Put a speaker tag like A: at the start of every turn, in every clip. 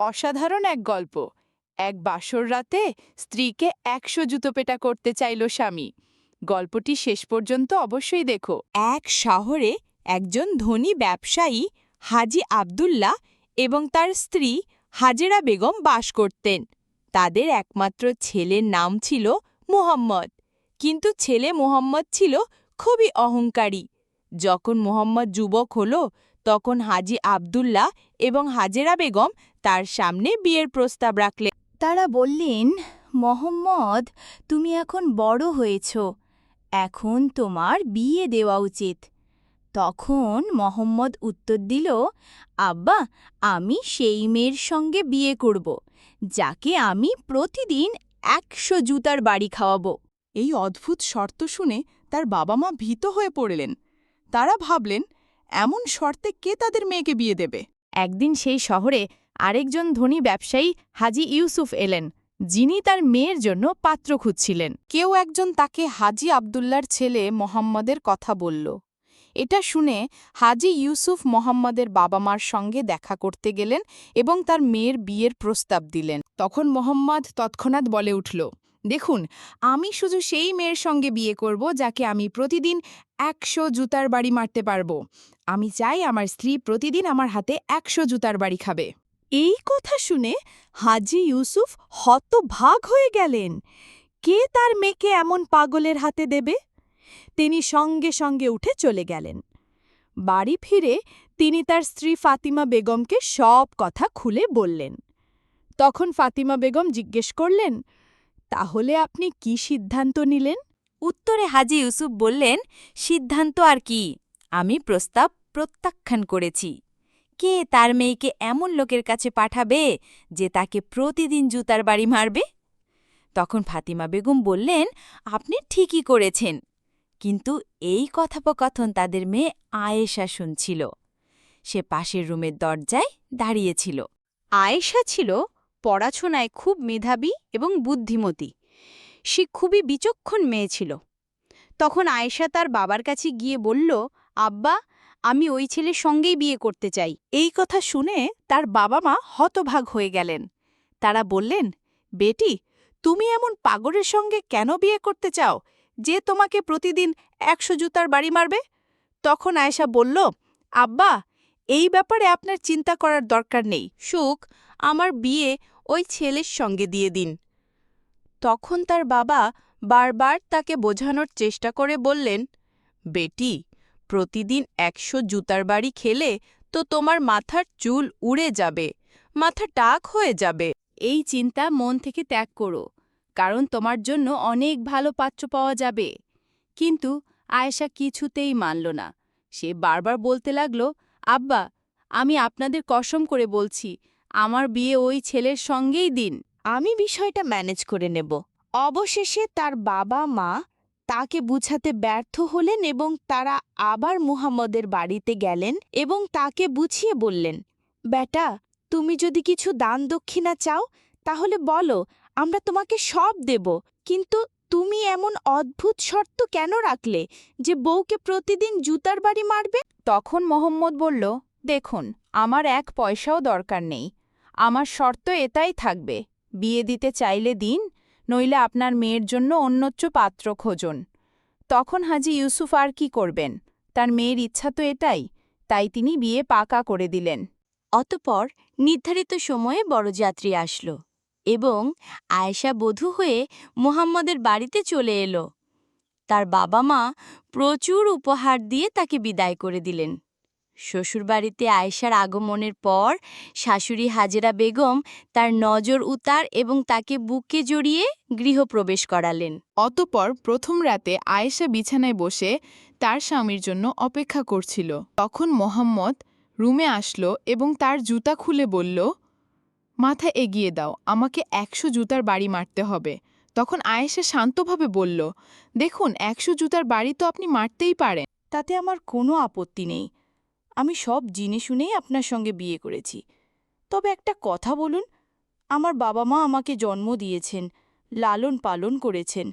A: অসাধারণ এক গল্প। এক বাসর রাতে স্ত্রীকে একশো জুতো পেটা করতে চাইল স্বামী। গল্পটি শেষ পর্যন্ত অবশ্যই দেখো।
B: এক শহরে একজন ধনী ব্যবসায়ী হাজি আবদুল্লাহ এবং তার স্ত্রী হাজেরা বেগম বাস করতেন। তাদের একমাত্র ছেলের নাম ছিল মুহাম্মদ। কিন্তু ছেলে মুহাম্মদ ছিল খুবই অহংকারী। যখন মুহাম্মদ যুবক হল তখন হাজি আবদুল্লাহ এবং হাজেরা বেগম তার সামনে বিয়ের প্রস্তাব রাখলেন।
C: তারা বললেন মোহাম্মদ তুমি এখন বড় হয়েছ। এখন তোমার বিয়ে দেওয়া উচিত। তখন মোহাম্মদ উত্তর দিল আব্বা আমি সেই মেয়ের সঙ্গে বিয়ে করব যাকে আমি প্রতিদিন একশো জুতার বাড়ি খাওয়াবো।
A: এই অদ্ভুত শর্ত শুনে তার বাবা মা ভীত হয়ে পড়লেন। তারা ভাবলেন এমন শর্তে কে তাদের মেয়েকে বিয়ে দেবে?
C: একদিন সেই শহরে আরেকজন ধনী ব্যবসায়ী হাজি ইউসুফ এলেন যিনি তার মেয়ের জন্য পাত্র খুঁজছিলেন।
A: কেউ একজন তাকে হাজি আবদুল্লার ছেলে মোহাম্মদের কথা বলল। এটা শুনে হাজি ইউসুফ মোহাম্মদের বাবা মার সঙ্গে দেখা করতে গেলেন এবং তার মেয়ের বিয়ের প্রস্তাব দিলেন। তখন মোহাম্মদ তৎক্ষণাৎ বলে উঠল দেখুন, আমি শুধু সেই মেয়ের সঙ্গে বিয়ে করব যাকে আমি প্রতিদিন একশো জুতার বাড়ি মারতে পারব। আমি চাই আমার স্ত্রী প্রতিদিন আমার হাতে একশো জুতার বাড়ি খাবে।
B: এই কথা শুনে হাজি ইউসুফ হতভাগ হয়ে গেলেন। কে তার মেয়েকে এমন পাগলের হাতে দেবে? তিনি সঙ্গে সঙ্গে উঠে চলে গেলেন। বাড়ি ফিরে তিনি তার স্ত্রী ফাতিমা বেগমকে সব কথা খুলে বললেন। তখন ফাতিমা বেগম জিজ্ঞেস করলেন তাহলে আপনি কি সিদ্ধান্ত নিলেন?
C: উত্তরে হাজি ইউসুফ বললেন, সিদ্ধান্ত আর কি? আমি প্রস্তাব প্রত্যাখ্যান করেছি। কে তার মেয়েকে এমন লোকের কাছে পাঠাবে যে তাকে প্রতিদিন জুতার বাড়ি মারবে? তখন ফাতিমা বেগম বললেন, আপনি ঠিকই করেছেন। কিন্তু এই কথোপকথন তাদের মেয়ে আয়েশা শুনছিল। সে পাশের রুমের দরজায় দাঁড়িয়েছিল
B: আয়েশা ছিল পড়াশোনায় খুব মেধাবী এবং বুদ্ধিমতী। সে খুবই বিচক্ষণ মেয়ে ছিল। তখন আয়েশা তার বাবার কাছে গিয়ে বলল, আব্বা, আমি ওই ছেলের সঙ্গেই বিয়ে করতে চাই।
A: এই কথা শুনে তার বাবা মা হতভাগ হয়ে গেলেন। তারা বললেন, বেটি, তুমি এমন পাগরের সঙ্গে কেন বিয়ে করতে চাও? যে তোমাকে প্রতিদিন একশো জুতার বাড়ি মারবে? তখন আয়েশা বলল, আব্বা, এই ব্যাপারে আপনার চিন্তা করার দরকার নেই। সুখ, আমার বিয়ে ওই ছেলের সঙ্গে দিয়ে দিন। তখন তার বাবা বারবার তাকে বোঝানোর চেষ্টা করে বললেন, বেটি, প্রতিদিন একশো জুতার বাড়ি খেলে তো তোমার মাথার চুল উড়ে যাবে, মাথা টাক হয়ে যাবে।
C: এই চিন্তা মন থেকে ত্যাগ করো, কারণ তোমার জন্য অনেক ভালো পাত্র পাওয়া যাবে কিন্তু আয়েশা কিছুতেই মানল না। সে বারবার বলতে লাগল, আব্বা, আমি আপনাদের কসম করে বলছি আমার বিয়ে ওই ছেলের সঙ্গেই দিন।
B: আমি বিষয়টা ম্যানেজ করে নেব। অবশেষে তার বাবা মা তাকে বুঝাতে ব্যর্থ হলেন এবং তারা আবার মুহাম্মদের বাড়িতে গেলেন এবং তাকে বুঝিয়ে বললেন বেটা তুমি যদি কিছু দান দক্ষিণা চাও তাহলে বলো আমরা তোমাকে সব দেব। কিন্তু তুমি এমন অদ্ভুত শর্ত কেন রাখলে যে বউকে প্রতিদিন জুতার বাড়ি মারবে?
A: তখন মোহাম্মদ বলল দেখুন আমার এক পয়সাও দরকার নেই। আমার শর্ত এটাই থাকবে, বিয়ে দিতে চাইলে দিন, নইলে আপনার মেয়ের জন্য অন্যচ্চ পাত্র খোঁজন। তখন হাজি ইউসুফ আর কি করবেন? তার মেয়ের ইচ্ছা তো এটাই, তাই তিনি বিয়ে পাকা করে দিলেন।
C: অতপর নির্ধারিত সময়ে বড়যাত্রী আসলো এবং আয়েশা বধূ হয়ে মুহাম্মদের বাড়িতে চলে এলো। তার বাবা মা প্রচুর উপহার দিয়ে তাকে বিদায় করে দিলেন। শ্বশুরবাড়িতে আয়েশার আগমনের পর শাশুড়ি হাজেরা বেগম তার নজর উতার এবং তাকে বুকে জড়িয়ে গৃহপ্রবেশ করালেন।
A: অতপর প্রথম রাতে আয়েশা বিছানায় বসে তার স্বামীর জন্য অপেক্ষা করছিল। তখন মোহাম্মদ রুমে আসলো এবং তার জুতা খুলে বলল মাথা এগিয়ে দাও আমাকে একশো জুতার বাড়ি মারতে হবে। তখন আয়েশা শান্তভাবে বলল দেখুন একশো জুতার বাড়ি তো আপনি মারতেই পারেন।
B: তাতে আমার কোনো আপত্তি নেই। আমি সব জেনে শুনেই আপনার সঙ্গে বিয়ে করেছি। তবে একটা কথা বলুন আমার বাবা মা আমাকে জন্ম দিয়েছেন লালন পালন করেছেন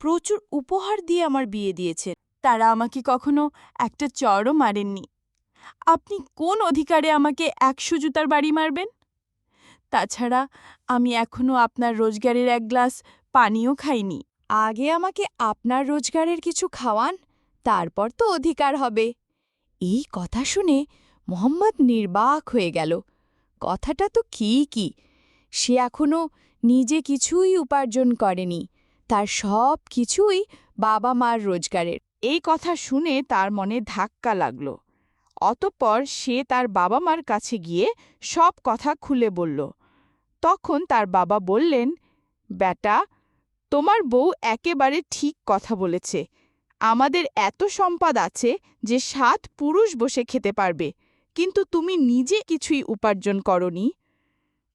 B: প্রচুর উপহার দিয়ে আমার বিয়ে দিয়েছেন। তারা আমাকে কখনো একটা চড়ও মারেননি। আপনি কোন অধিকারে আমাকে একশো জুতার বাড়ি মারবেন?
A: তাছাড়া আমি এখনও আপনার রোজগারের এক গ্লাস পানিও খাইনি। আগে আমাকে আপনার রোজগারের কিছু খাওয়ান তারপর তো অধিকার হবে। এই কথা শুনে মোহাম্মদ নির্বাক হয়ে গেল। কথাটা তো কি কি, সে এখনও নিজে কিছুই উপার্জন করেনি, তার সব কিছুই বাবা মার রোজগারের। এই কথা শুনে তার মনে ধাক্কা লাগল। অতঃপর সে তার বাবা মার কাছে গিয়ে সব কথা খুলে বলল। তখন তার বাবা বললেন, বেটা, তোমার বউ একেবারে ঠিক কথা বলেছে। আমাদের এত সম্পদ আছে যে সাত পুরুষ বসে খেতে পারবে। কিন্তু তুমি নিজে কিছুই উপার্জন করনি।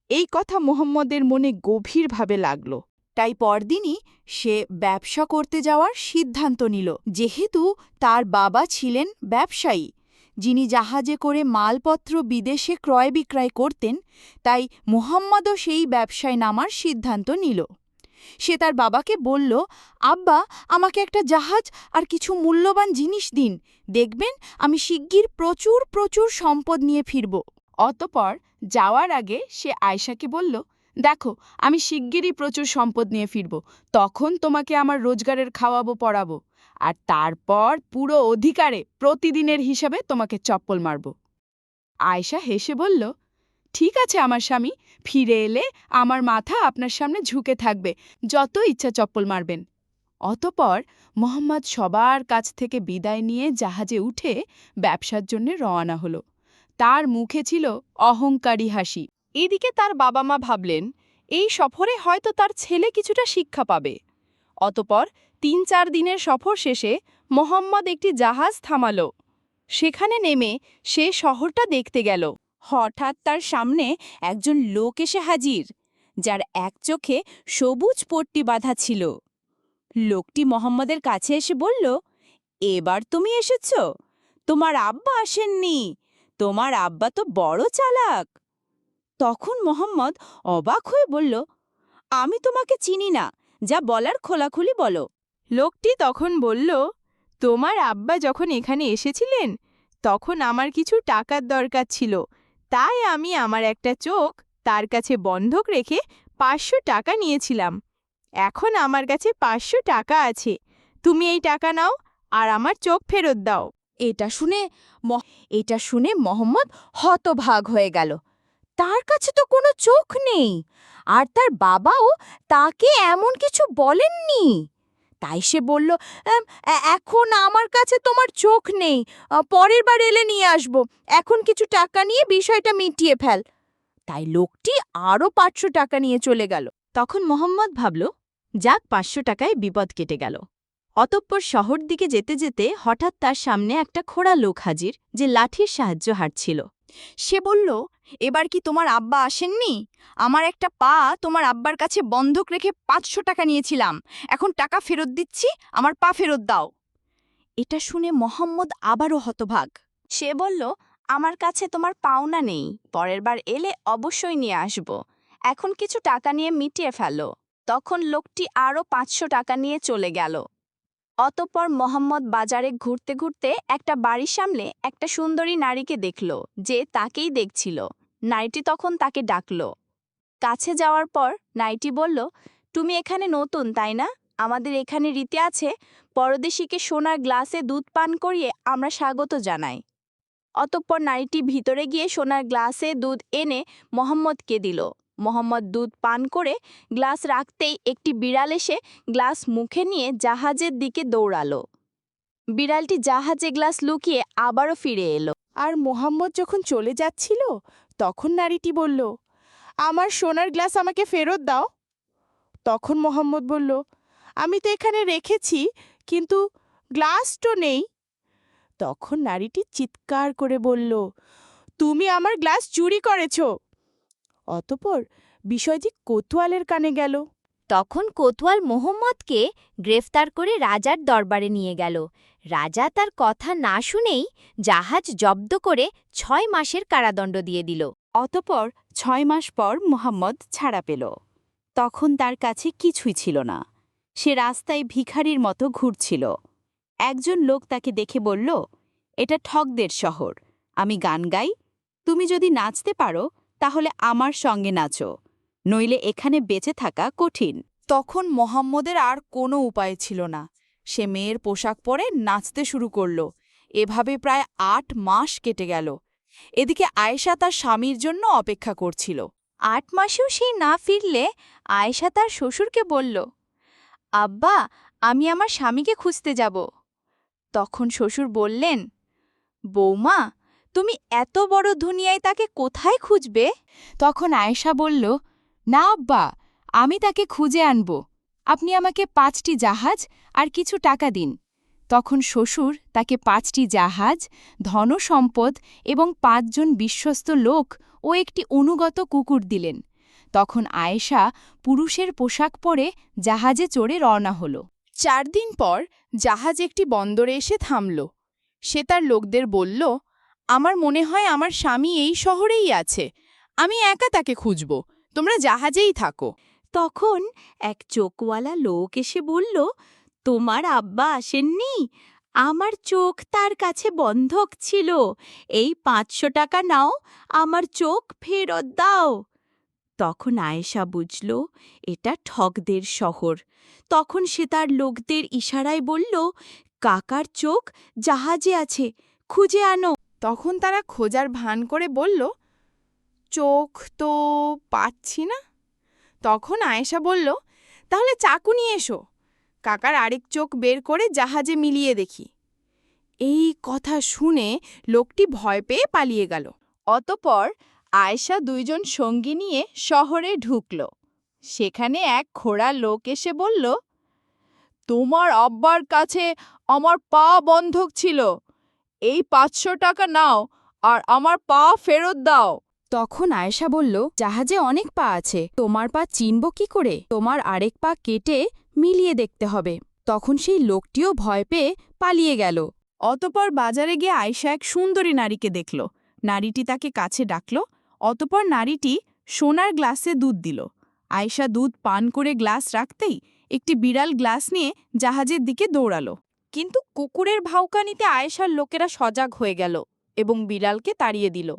A: এই কথা মোহাম্মদের মনে গভীরভাবে লাগল। তাই পরদিনই সে ব্যবসা করতে যাওয়ার সিদ্ধান্ত নিল। যেহেতু তার বাবা ছিলেন ব্যবসায়ী, যিনি জাহাজে করে মালপত্র বিদেশে ক্রয় বিক্রয় করতেন, তাই মোহাম্মদও সেই ব্যবসায় নামার সিদ্ধান্ত নিল। সে তার বাবাকে বলল, আব্বা, আমাকে একটা জাহাজ আর কিছু মূল্যবান জিনিস দিন। দেখবেন, আমি শিগগির প্রচুর প্রচুর সম্পদ নিয়ে ফিরব। অতপর যাওয়ার আগে সে আয়শাকে বলল, দেখো, আমি শিগগিরই প্রচুর সম্পদ নিয়ে ফিরব। তখন তোমাকে আমার রোজগারের খাওয়াবো, পড়াবো। আর তারপর পুরো অধিকারে প্রতিদিনের হিসাবে তোমাকে চপ্পল মারব। আয়শা হেসে বলল, ঠিক আছে আমার স্বামী ফিরে এলে আমার মাথা আপনার সামনে ঝুঁকে থাকবে, যত ইচ্ছা চপ্পল মারবেন। অতপর মোহাম্মদ সবার কাছ থেকে বিদায় নিয়ে জাহাজে উঠে ব্যবসার জন্য রওনা হল। তার মুখে ছিল অহংকারী হাসি। এদিকে তার বাবা মা ভাবলেন, এই সফরে হয়তো তার ছেলে কিছুটা শিক্ষা পাবে। অতপর তিন চার দিনের সফর শেষে মোহাম্মদ একটি জাহাজ থামাল। সেখানে নেমে সে শহরটা দেখতে গেল। হঠাৎ তার সামনে একজন লোক এসে হাজির, যার এক চোখে সবুজ পট্টি বাঁধা ছিল। লোকটি মোহাম্মদের কাছে এসে বলল, এবার তুমি এসেছ? তোমার আব্বা আসেননি। তোমার আব্বা তো বড় চালাক। তখন মোহাম্মদ অবাক হয়ে বলল, আমি তোমাকে চিনি না, যা বলার খোলাখুলি বলো। লোকটি তখন বলল, তোমার আব্বা যখন এখানে এসেছিলেন, তখন আমার কিছু টাকার দরকার ছিল। তাই আমি আমার একটা চোখ তার কাছে বন্ধক রেখে পাঁচশো টাকা নিয়েছিলাম। এখন আমার কাছে পাঁচশো টাকা আছে। তুমি এই টাকা নাও আর আমার চোখ ফেরত দাও। এটা শুনে এটা শুনে মোহাম্মদ হতভাগ হয়ে গেল। তার কাছে তো কোনো চোখ নেই। আর তার বাবাও তাকে এমন কিছু বলেননি। তাই সে বলল "এম, এখন আমার কাছে তোমার চোখ নেই। পরের বার এলে নিয়ে আসব। এখন কিছু টাকা নিয়ে বিষয়টা মিটিয়ে ফেল। তাই লোকটি আরও পাঁচশো টাকা নিয়ে চলে গেল। তখন মোহাম্মদ ভাবল যাক পাঁচশো টাকায় বিপদ কেটে গেল। অতঃপর শহর দিকে যেতে যেতে হঠাৎ তার সামনে একটা খোড়া লোক হাজির, যে লাঠির সাহায্য হাঁটছিল সে বলল, এবার কি তোমার আব্বা আসেননি? আমার একটা পা তোমার আব্বার কাছে বন্ধক রেখে পাঁচশো টাকা নিয়েছিলাম। এখন টাকা ফেরত দিচ্ছি, আমার পা ফেরত দাও। এটা শুনে মোহাম্মদ আবারও হতভাগ।
B: সে বলল, আমার কাছে তোমার পাওনা নেই, পরের বার এলে অবশ্যই নিয়ে আসব। এখন কিছু টাকা নিয়ে মিটিয়ে ফেলো। তখন লোকটি আরও পাঁচশো টাকা নিয়ে চলে গেল। অতঃপর মোহাম্মদ বাজারে ঘুরতে ঘুরতে একটা বাড়ির সামনে একটা সুন্দরী নারীকে দেখল, যে তাকেই দেখছিল। নারীটি তখন তাকে ডাকল। কাছে যাওয়ার পর নারীটি বলল, তুমি এখানে নতুন, তাই না? আমাদের এখানে রীতি আছে, পরদেশীকে সোনার গ্লাসে দুধ পান করিয়ে আমরা স্বাগত জানাই। অতঃপর নারীটি ভিতরে গিয়ে সোনার গ্লাসে দুধ এনে মোহাম্মদকে দিল। মোহাম্মদ দুধ পান করে গ্লাস রাখতেই একটি বিড়াল এসে গ্লাস মুখে নিয়ে জাহাজের দিকে দৌড়ালো। বিড়ালটি জাহাজে গ্লাস লুকিয়ে আবারও ফিরে এলো।
A: আর মোহাম্মদ যখন চলে যাচ্ছিল, তখন নারীটি বলল, আমার সোনার গ্লাস আমাকে ফেরত দাও। তখন মোহাম্মদ বলল, আমি তো এখানে রেখেছি, কিন্তু গ্লাস তো নেই। তখন নারীটি চিৎকার করে বলল, তুমি আমার গ্লাস চুরি করেছ। অতপর বিষয়টি কোতোয়ালের কানে গেল।
C: তখন কোতোয়াল মোহাম্মদকে গ্রেফতার করে রাজার দরবারে নিয়ে গেল। রাজা তার কথা না শুনেই জাহাজ জব্দ করে ছয় মাসের কারাদণ্ড দিয়ে দিল।
A: অতপর ছয় মাস পর মোহাম্মদ ছাড়া পেল। তখন তার কাছে কিছুই ছিল না। সে রাস্তায় ভিখারির মতো ঘুরছিল। একজন লোক তাকে দেখে বলল এটা ঠকদের শহর। আমি গান গাই। তুমি যদি নাচতে পারো
C: তাহলে আমার সঙ্গে নাচো নইলে এখানে বেঁচে থাকা কঠিন।
A: তখন মোহাম্মদের আর কোনো উপায় ছিল না। সে মেয়ের পোশাক পরে নাচতে শুরু করল। এভাবে প্রায় আট মাস কেটে গেল। এদিকে আয়েশা তার স্বামীর জন্য অপেক্ষা করছিল।
C: আট মাসেও সেই না ফিরলে আয়েশা তার শ্বশুরকে বলল আব্বা আমি আমার স্বামীকে খুঁজতে যাব। তখন শ্বশুর বললেন বৌমা তুমি এত বড় দুনিয়ায় তাকে কোথায় খুঁজবে? তখন আয়েশা বলল, না আব্বা, আমি তাকে খুঁজে আনব। আপনি আমাকে পাঁচটি জাহাজ আর কিছু টাকা দিন। তখন শ্বশুর তাকে পাঁচটি জাহাজ ধনসম্পদ এবং পাঁচজন বিশ্বস্ত লোক ও একটি অনুগত কুকুর দিলেন। তখন আয়েশা পুরুষের পোশাক পরে জাহাজে চড়ে রওনা হল।
A: চার দিন পর জাহাজ একটি বন্দরে এসে থামল। সে তার লোকদের বলল আমার মনে হয় আমার স্বামী এই শহরেই আছে। আমি একা তাকে খুঁজব। তোমরা জাহাজেই থাকো।
C: তখন এক চোখওয়ালা লোক এসে বলল, তোমার আব্বা আসেননি? আমার চোখ তার কাছে বন্ধক ছিল। এই পাঁচশো টাকা নাও, আমার চোখ ফেরত দাও। তখন আয়েশা বুঝল, এটা ঠকদের শহর। তখন সে তার লোকদের ইশারায় বলল, কাকার চোখ জাহাজে আছে, খুঁজে আনো।
A: তখন তারা খোঁজার ভান করে বলল, চোখ তো পাচ্ছি না। তখন আয়েশা বলল, তাহলে চাকু নিয়ে এসো। কাকার আরেক চোখ বের করে জাহাজে মিলিয়ে দেখি। এই কথা শুনে লোকটি ভয় পেয়ে পালিয়ে গেল। অতপর আয়েশা দুইজন সঙ্গী নিয়ে শহরে ঢুকল। সেখানে এক খোড়া লোক এসে বলল, তোমার আব্বার কাছে আমার পা বন্ধক ছিল। এই পাঁচশো টাকা নাও আর আমার পা ফেরত দাও।
D: তখন আয়েশা বলল, জাহাজে অনেক পা আছে, তোমার পা চিনব কি করে? তোমার আরেক পা কেটে মিলিয়ে দেখতে হবে। তখন সেই লোকটিও ভয় পেয়ে পালিয়ে গেল।
A: অতপর বাজারে গিয়ে আয়শা এক সুন্দরী নারীকে দেখল। নারীটি তাকে কাছে ডাকল। অতপর নারীটি সোনার গ্লাসে দুধ দিল। আয়শা দুধ পান করে গ্লাস রাখতেই একটি বিড়াল গ্লাস নিয়ে জাহাজের দিকে দৌড়ালো। কিন্তু কুকুরের ভাউকানিতে আয়েশার লোকেরা সজাগ হয়ে গেল এবং বিড়ালকে তাড়িয়ে দিল।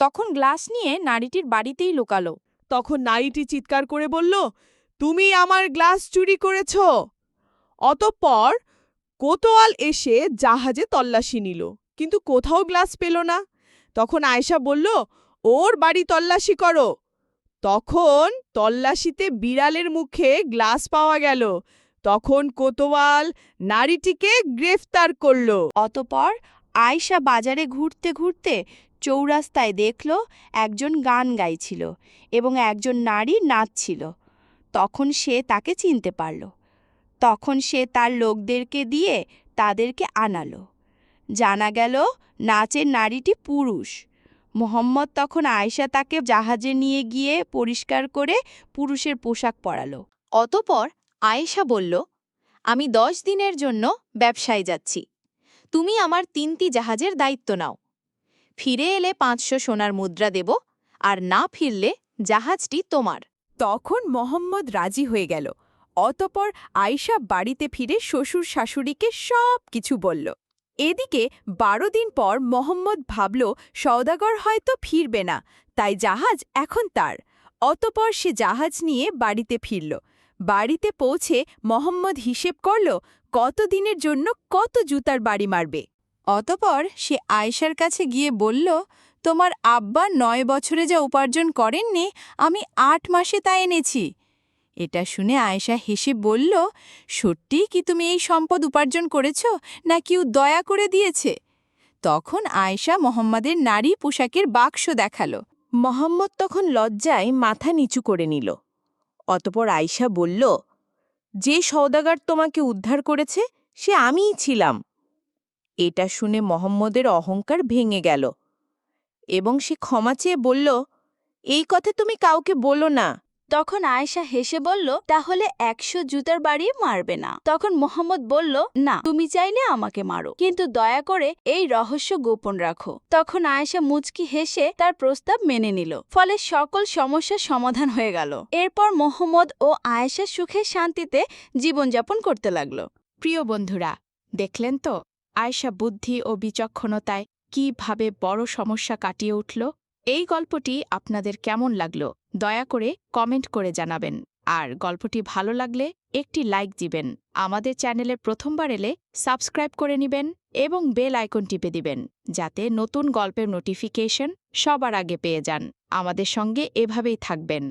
A: তখন গ্লাস নিয়ে নারীটির বাড়িতেই লোকালো।
E: তখন নারীটি চিৎকার করে বলল, তুমি আমার গ্লাস চুরি করেছ। অতঃপর কোতোয়াল এসে জাহাজে তল্লাশি নিল, কিন্তু কোথাও গ্লাস পেল না। তখন আয়েশা বলল, ওর বাড়ি তল্লাশি করো। তখন তল্লাশিতে বিড়ালের মুখে গ্লাস পাওয়া গেল। তখন কোতোয়াল নারীটিকে গ্রেফতার করল।
A: অতপর আয়শা বাজারে ঘুরতে ঘুরতে চৌরাস্তায় দেখল একজন গান গাইছিল এবং একজন নারী নাচছিল। তখন সে তাকে চিনতে পারল। তখন সে তার লোকদেরকে দিয়ে তাদেরকে আনালো। জানা গেল নাচের নারীটি পুরুষ। মোহাম্মদ তখন আয়শা তাকে জাহাজে নিয়ে গিয়ে পরিষ্কার করে পুরুষের পোশাক পরালো। অতপর আয়েশা বলল, আমি দশ দিনের জন্য ব্যবসায় যাচ্ছি। তুমি আমার তিনটি জাহাজের দায়িত্ব নাও। ফিরে এলে পাঁচশো সোনার মুদ্রা দেব আর না ফিরলে জাহাজটি তোমার।
D: তখন মোহাম্মদ রাজি হয়ে গেল। অতপর আয়শা বাড়িতে ফিরে শ্বশুর শাশুড়িকে সব কিছু বলল। এদিকে বারো দিন পর মোহাম্মদ ভাবল, সওদাগর হয়তো ফিরবে না, তাই জাহাজ এখন তার। অতপর সে জাহাজ নিয়ে বাড়িতে ফিরল। বাড়িতে পৌঁছে মোহাম্মদ হিসেব করল, কত দিনের জন্য কত জুতার বাড়ি মারবে?
A: অতপর সে আয়েশার কাছে গিয়ে বলল, তোমার আব্বা নয় বছরে যা উপার্জন করেননি, আমি আট মাসে তা এনেছি। এটা শুনে আয়েশা হেসে বলল সত্যি কি তুমি এই সম্পদ উপার্জন করেছ না কেউ দয়া করে দিয়েছে? তখন আয়েশা মোহাম্মদের নারী পোশাকের বাক্স দেখাল।
B: মোহাম্মদ তখন লজ্জায় মাথা নিচু করে নিল। অতপর আয়সা বলল, যে সৌদাগার তোমাকে উদ্ধার করেছে, সে আমিই ছিলাম। এটা শুনে মোহাম্মদের অহংকার ভেঙে গেল এবং সে ক্ষমা চেয়ে বলল, এই কথা তুমি কাউকে বলো না।
C: তখন আয়েশা হেসে বলল, তাহলে একশো জুতার বাড়ি মারবে না। তখন মোহাম্মদ বলল, না, তুমি চাইলে আমাকে মারো। কিন্তু দয়া করে এই রহস্য গোপন রাখো। তখন আয়েশা মুচকি হেসে তার প্রস্তাব মেনে নিল। ফলে সকল সমস্যার সমাধান হয়ে গেল। এরপর মোহাম্মদ ও আয়েশা সুখে শান্তিতে জীবনযাপন করতে লাগল।
A: প্রিয় বন্ধুরা, দেখলেন তো আয়েশা বুদ্ধি ও বিচক্ষণতায় কীভাবে বড় সমস্যা কাটিয়ে উঠল? এই গল্পটি আপনাদের কেমন লাগল? দয়া করে কমেন্ট করে জানাবেন। আর গল্পটি ভালো লাগলে একটি লাইক দিবেন। আমাদের চ্যানেলে প্রথমবার এলে সাবস্ক্রাইব করে নেবেন এবং বেল আইকন টিপে দিবেন, যাতে নতুন গল্পের নোটিফিকেশন সবার আগে পেয়ে যান। আমাদের সঙ্গে এভাবেই থাকবেন।